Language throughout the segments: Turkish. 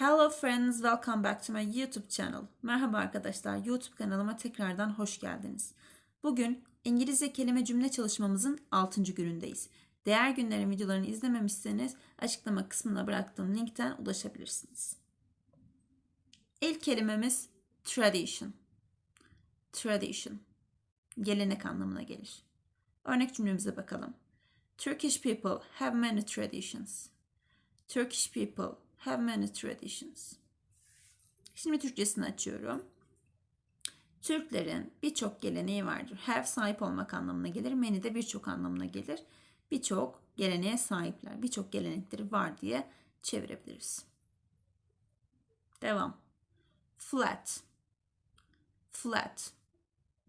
Hello friends, welcome back to my YouTube channel. Merhaba arkadaşlar, YouTube kanalıma tekrardan hoş geldiniz. Bugün İngilizce kelime cümle çalışmamızın 6. günündeyiz. Diğer günlerin videolarını izlememişseniz açıklama kısmına bıraktığım linkten ulaşabilirsiniz. İlk kelimemiz tradition. Tradition. Gelenek anlamına gelir. Örnek cümlemize bakalım. Turkish people have many traditions. Turkish people have many traditions. Şimdi Türkçesini açıyorum. Türklerin birçok geleneği vardır. Have sahip olmak anlamına gelir. Many de birçok anlamına gelir. Birçok geleneğe sahipler. Birçok gelenekleri var diye çevirebiliriz. Devam. Flat. Flat.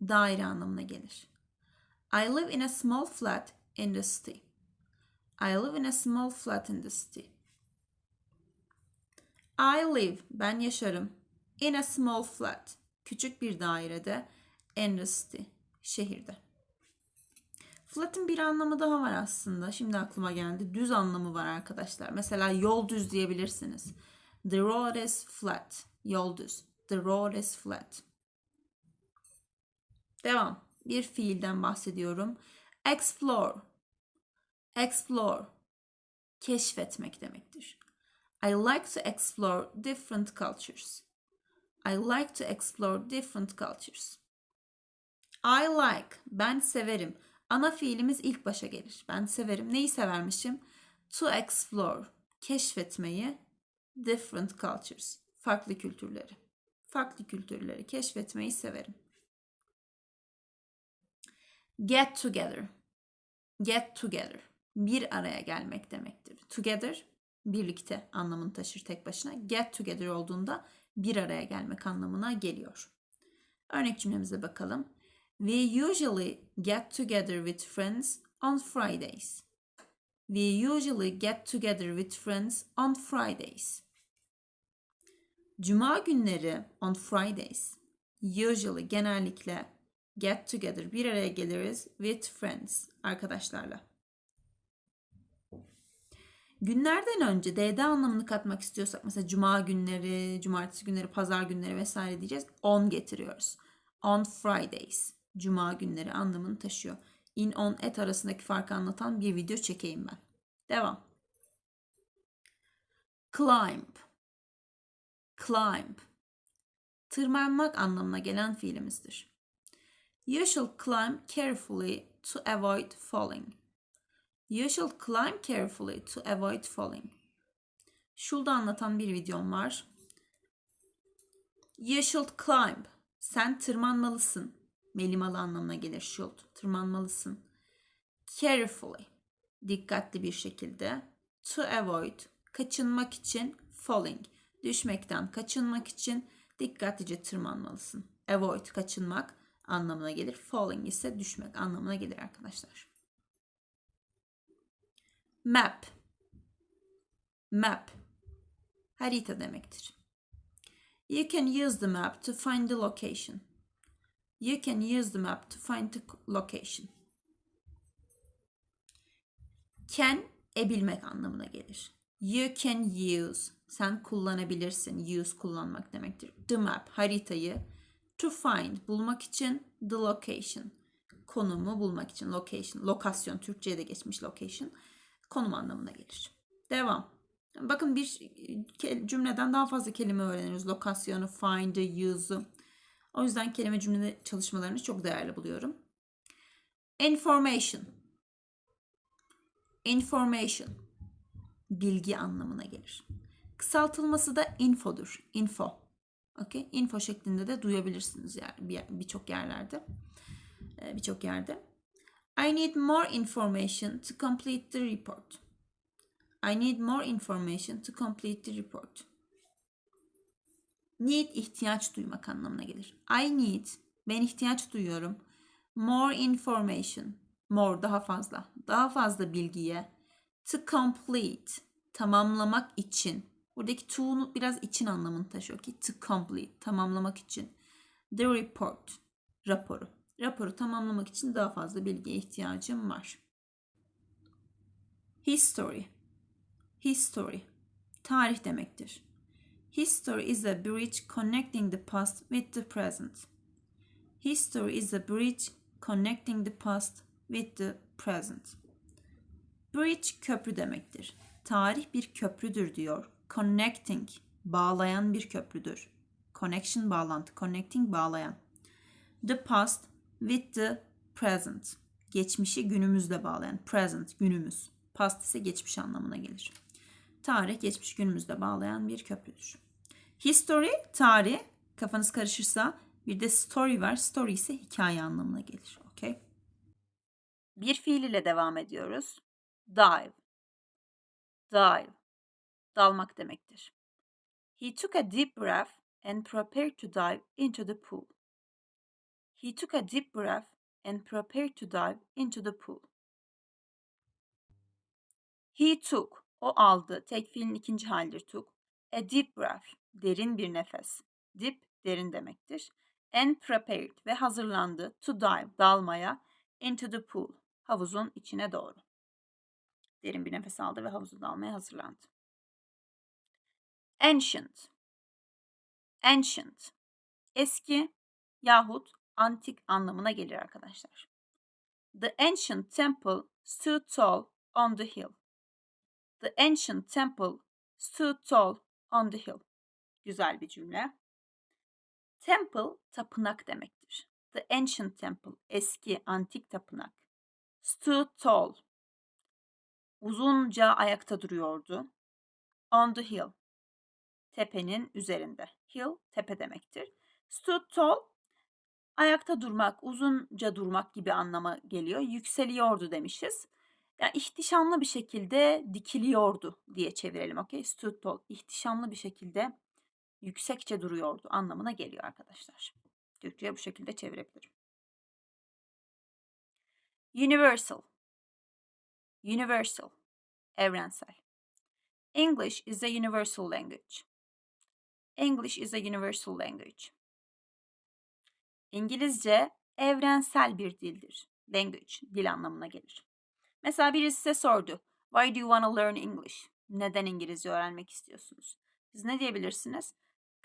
Daire anlamına gelir. I live in a small flat in the city. I live in a small flat in the city. I live, ben yaşarım. In a small flat, küçük bir dairede. In the city, şehirde. Flat'ın bir anlamı daha var aslında. Şimdi aklıma geldi. Düz anlamı var arkadaşlar. Mesela yol düz diyebilirsiniz. The road is flat. Yol düz. The road is flat. Devam. Bir fiilden bahsediyorum. Explore. Explore. Keşfetmek demektir. I like to explore different cultures. I like to explore different cultures. I like, ben severim. Ana fiilimiz ilk başa gelir. Ben severim. Neyi severmişim? To explore, keşfetmeyi. Different cultures, farklı kültürleri. Farklı kültürleri keşfetmeyi severim. Get together. Get together. Bir araya gelmek demektir. Together birlikte anlamını taşır tek başına. Get together olduğunda bir araya gelmek anlamına geliyor. Örnek cümlemize bakalım. We usually get together with friends on Fridays. We usually get together with friends on Fridays. Cuma günleri on Fridays. Usually genellikle get together bir araya geliriz with friends arkadaşlarla. Günlerden önce DD anlamını katmak istiyorsak mesela cuma günleri, cumartesi günleri, pazar günleri vesaire diyeceğiz. On getiriyoruz. On Fridays. Cuma günleri anlamını taşıyor. In on et arasındaki farkı anlatan bir video çekeyim ben. Devam. Climb. Climb. Tırmanmak anlamına gelen fiilimizdir. You shall climb carefully to avoid falling. You should climb carefully to avoid falling. Should'u anlatan bir videom var. You should climb. Sen tırmanmalısın. Melimalı anlamına gelir should. Tırmanmalısın. Carefully. Dikkatli bir şekilde. To avoid. Kaçınmak için falling. Düşmekten kaçınmak için dikkatlice tırmanmalısın. Avoid kaçınmak anlamına gelir. Falling ise düşmek anlamına gelir arkadaşlar. Map. Map. Harita demektir. You can use the map to find the location. You can use the map to find the location. Can ebilmek anlamına gelir. You can use. Sen kullanabilirsin. Use kullanmak demektir. The map haritayı to find bulmak için the location konumu bulmak için location lokasyon Türkçe'ye de geçmiş location konum anlamına gelir. Devam. Bakın bir cümleden daha fazla kelime öğreniyoruz. Lokasyonu, find'ı, use'u. O yüzden kelime cümle çalışmalarını çok değerli buluyorum. Information. Information. Bilgi anlamına gelir. Kısaltılması da infodur. Info. Okay? Info şeklinde de duyabilirsiniz yani birçok yerlerde. Birçok yerde. I need more information to complete the report. I need more information to complete the report. Need ihtiyaç duymak anlamına gelir. I need ben ihtiyaç duyuyorum. More information. More daha fazla. Daha fazla bilgiye. To complete tamamlamak için. Buradaki to'nu biraz için anlamını taşıyor ki to complete tamamlamak için. The report raporu. Raporu tamamlamak için daha fazla bilgiye ihtiyacım var. History. History. Tarih demektir. History is a bridge connecting the past with the present. History is a bridge connecting the past with the present. Bridge köprü demektir. Tarih bir köprüdür diyor. Connecting bağlayan bir köprüdür. Connection bağlantı, connecting bağlayan. The past with the present. Geçmişi günümüzle bağlayan. Present günümüz. Past ise geçmiş anlamına gelir. Tarih geçmiş günümüzle bağlayan bir köprüdür. History tarih kafanız karışırsa bir de story var. Story ise hikaye anlamına gelir. Okay? Bir fiil ile devam ediyoruz. Dive. Dive. Dalmak demektir. He took a deep breath and prepared to dive into the pool. He took a deep breath and prepared to dive into the pool. He took, o aldı. Tek fiilin ikinci halidir took. A deep breath, derin bir nefes. Deep, derin demektir. And prepared ve hazırlandı to dive, dalmaya into the pool, havuzun içine doğru. Derin bir nefes aldı ve havuza dalmaya hazırlandı. Ancient, ancient, eski yahut antik anlamına gelir arkadaşlar. The ancient temple stood tall on the hill. The ancient temple stood tall on the hill. Güzel bir cümle. Temple tapınak demektir. The ancient temple eski antik tapınak. Stood tall uzunca ayakta duruyordu. On the hill tepenin üzerinde. Hill tepe demektir. Stood tall ayakta durmak, uzunca durmak gibi anlama geliyor. Yükseliyordu demişiz. Yani ihtişamlı bir şekilde dikiliyordu diye çevirelim. Okay? Stood tall. İhtişamlı bir şekilde yüksekçe duruyordu anlamına geliyor arkadaşlar. Türkçe'ye bu şekilde çevirebilirim. Universal. Universal. Evrensel. English is a universal language. English is a universal language. İngilizce evrensel bir dildir. Language, dil anlamına gelir. Mesela birisi size sordu. Why do you want to learn English? Neden İngilizce öğrenmek istiyorsunuz? Siz ne diyebilirsiniz?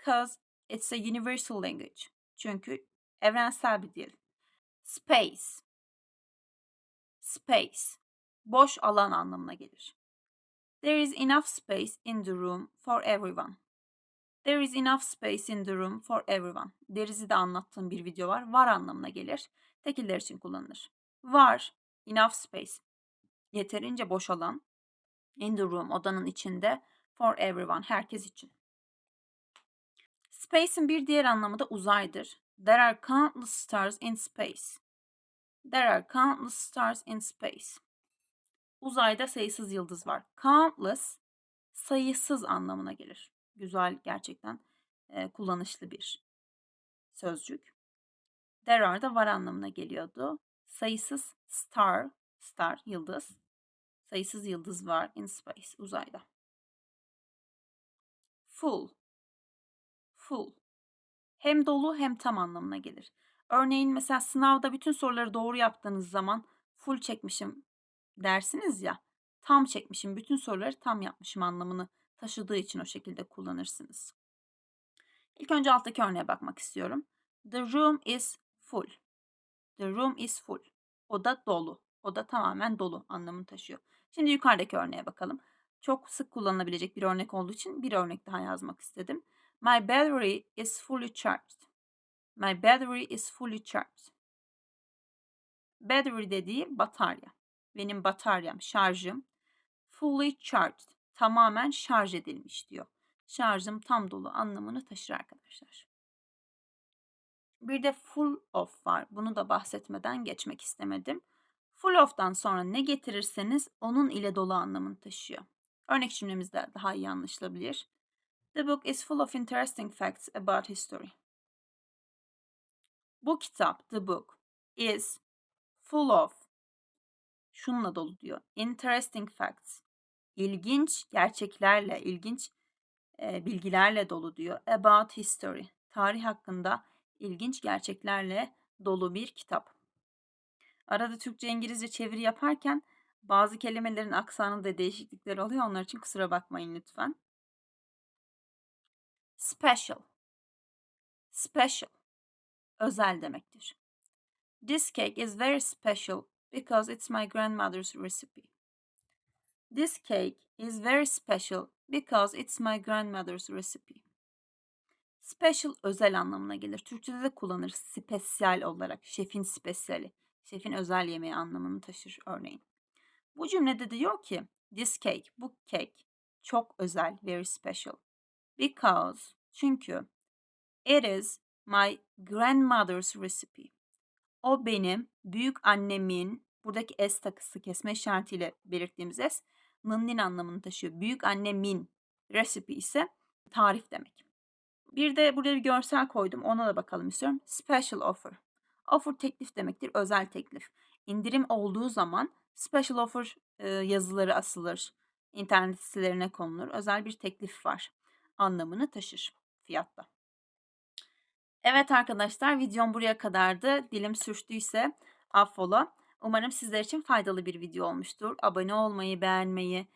Cause it's a universal language. Çünkü evrensel bir dil. Space. Space. Boş alan anlamına gelir. There is enough space in the room for everyone. There is enough space in the room for everyone. There's'i de anlattığım bir video var. Var anlamına gelir. Tekiller için kullanılır. Var, enough space. Yeterince boş alan. In the room, odanın içinde. For everyone, herkes için. Space'in bir diğer anlamı da uzaydır. There are countless stars in space. There are countless stars in space. Uzayda sayısız yıldız var. Countless sayısız anlamına gelir. Güzel gerçekten e, kullanışlı bir sözcük. There are da var anlamına geliyordu. Sayısız star, star yıldız. Sayısız yıldız var in space uzayda. Full full. Hem dolu hem tam anlamına gelir. Örneğin mesela sınavda bütün soruları doğru yaptığınız zaman full çekmişim dersiniz ya. Tam çekmişim, bütün soruları tam yapmışım anlamını taşıdığı için o şekilde kullanırsınız. İlk önce alttaki örneğe bakmak istiyorum. The room is full. The room is full. Oda dolu. Oda tamamen dolu anlamını taşıyor. Şimdi yukarıdaki örneğe bakalım. Çok sık kullanılabilecek bir örnek olduğu için bir örnek daha yazmak istedim. My battery is fully charged. My battery is fully charged. Battery dediği batarya. Benim bataryam, şarjım fully charged. Tamamen şarj edilmiş diyor. Şarjım tam dolu anlamını taşır arkadaşlar. Bir de full of var. Bunu da bahsetmeden geçmek istemedim. Full of'tan sonra ne getirirseniz onun ile dolu anlamını taşıyor. Örnek cümlemizde daha iyi anlaşılabilir. The book is full of interesting facts about history. Bu kitap, the book, is full of şununla dolu diyor. Interesting facts. İlginç gerçeklerle, ilginç e, bilgilerle dolu diyor. About history. Tarih hakkında ilginç gerçeklerle dolu bir kitap. Arada Türkçe İngilizce çeviri yaparken bazı kelimelerin aksanında değişiklikler oluyor. Onlar için kusura bakmayın lütfen. Special. Special. Özel demektir. This cake is very special because it's my grandmother's recipe. This cake is very special because it's my grandmother's recipe. Special özel anlamına gelir. Türkçede de kullanır spesyal olarak. Şefin spesiyali. Şefin özel yemeği anlamını taşır örneğin. Bu cümlede diyor ki this cake, bu cake çok özel, very special. Because, çünkü it is my grandmother's recipe. O benim büyük annemin, buradaki s takısı kesme işaretiyle belirttiğimiz s, nın anlamını taşıyor. Büyük annemin recipe ise tarif demek. Bir de buraya bir görsel koydum. Ona da bakalım istiyorum. Special offer. Offer teklif demektir. Özel teklif. İndirim olduğu zaman special offer e, yazıları asılır. İnternet sitelerine konulur. Özel bir teklif var. Anlamını taşır fiyatta. Evet arkadaşlar videom buraya kadardı. Dilim sürçtüyse affola. Umarım sizler için faydalı bir video olmuştur. Abone olmayı, beğenmeyi,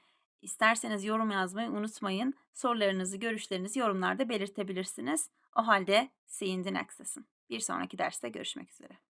isterseniz yorum yazmayı unutmayın. Sorularınızı, görüşlerinizi yorumlarda belirtebilirsiniz. O halde see you in the next lesson. Bir sonraki derste görüşmek üzere.